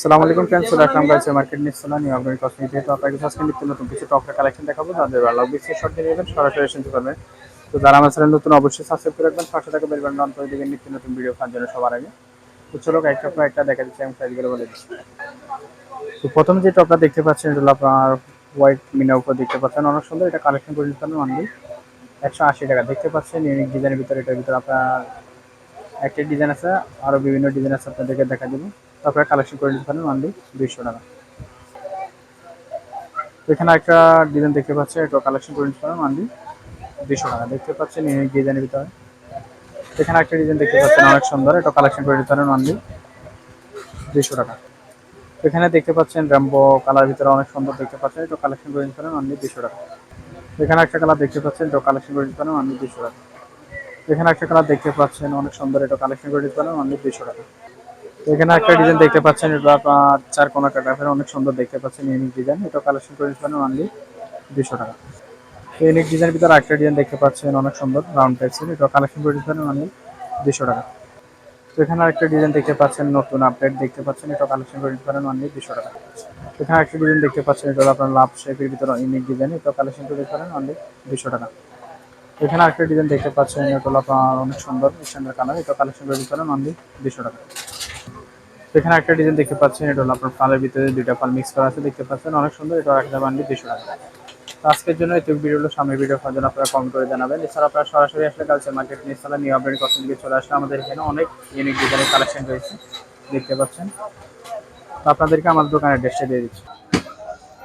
আসসালামু আলাইকুম ফ্রেন্ডস চলে আসলাম গাইছে মার্কেট নিয়ে সোনা নিউ অর্গানিক কসমেটিক যেহেতু আপনাকে আজকে নিত্য নতুন কিছু টপের কালেকশন দেখাবো তাদের ভালো বিশেষ শর্ট দিয়ে নেবেন, সরাসরি শুনতে পারবেন। তো যারা আমার চ্যানেল নতুন, অবশ্যই সাবস্ক্রাইব করে রাখবেন পাঁচশো টাকা বেল বাটন অন করে দেবেন নিত্য নতুন ভিডিও পাওয়ার জন্য সবার আগে। তো চলো একটা পর একটা দেখা দিচ্ছি আমি সাইজগুলো বলে দিচ্ছি। তো প্রথম যে টপটা দেখতে পাচ্ছেন, এটা আপনার হোয়াইট মিনা উপর দেখতে পাচ্ছেন। অনেক সুন্দর, এটা কালেকশন করে নিতে পারেন অনলি একশো আশি টাকা দেখতে পাচ্ছেন ইউনিক ডিজাইনের ভিতরে, এটার ভিতরে আপনার একটা ডিজাইন আছে আরও বিভিন্ন ডিজাইন আছে আপনাদেরকে দেখা দেবো তারপরে কালেকশন করে নিতে পারেন অনলি দুইশো টাকা। এখানে একটা ডিজাইন দেখতে পাচ্ছেন এটা কালেকশন করে নিতে পারেন অনলি দুইশো টাকা। দেখতে পাচ্ছেন ডিজাইনের ভিতরে। এখানে একটা ডিজাইন দেখতে পাচ্ছেন, অনেক সুন্দর, এটা কালেকশন করে নিতে পারেন অনলি দুইশো টাকা। এখানে দেখতে পাচ্ছেন র্যাম্বো কালার ভিতরে অনেক সুন্দর দেখতে পাচ্ছেন, এটা কালেকশন করে নিতে পারেন অনলি দুইশো টাকা। এখানে একটা কালার দেখতে পাচ্ছেন, এটা কালেকশন করে নিতে পারেন অনলি দুইশো টাকা। এখানে একটা কালার দেখতে পাচ্ছেন, অনেক সুন্দর, এটা কালেকশন করে নিতে পারেন অনলি দুইশো টাকা। এখানে একটা ডিজাইন দেখতে পাচ্ছেন, এটা আপনার চার কোনা কাটাফের অনেক সুন্দর দেখতে পাচ্ছেন ইউনিক ডিজাইন এটা কালেকশন করে নিতে পারেন অনলি দুইশো টাকা। তো ইউনিক ডিজাইনের ভিতরে একটা ডিজাইন দেখতে পাচ্ছেন, অনেক সুন্দর রাউন্ড টাইপসের এটা কালেকশন করে নিতে পারেন অনলি দুইশো টাকা। তো এখানে একটা ডিজাইন দেখতে পাচ্ছেন, নতুন আপডেট দেখতে পাচ্ছেন, এটা কালেকশন করে নিতে পারেন অনলি দুশো টাকা। এখানে একটা ডিজাইন দেখতে পাচ্ছেন, এটা আপনার লাভ শেপের ভিতরে ইউনিক ডিজাইন এটা কালেকশন করে নিতে পারেন অনলি দুশো টাকা। এখানে একটা ডিজাইন দেখতে পাচ্ছেন, এটা আপনার অনেক সুন্দর স্ট্যান্ডার্ড কালার এটা কালেকশন করে দিতে পারেন অনলি দুশো টাকা। এখানে একটা ডিজাইন দেখতে পাচ্ছেন, এটা হলো আপনার ফালের ভিতরে দুইটা ফাল মিক্স করা আছে, দেখতে পাচ্ছেন। অনেক সুন্দর, এটা একটা বান্ডি দুশো টাকা। আজকের জন্য এই ভিডিও হলো, সামনের ভিডিও করার জন্য আপনারা কমেন্ট করে জানাবেন। এছাড়া আপনারা সরাসরি আসলে কালচার মার্কেট নিয়ে তাহলে নিউ আপডেট কসমেটিকে চলে আসলে আমাদের এখানে অনেক ইউনিক ডিজাইনের কালেকশন রয়েছে, দেখতে পাচ্ছেন। তো আপনাদেরকে আমাদের দোকানের অ্যাড্রেসটা দিয়ে দিচ্ছি।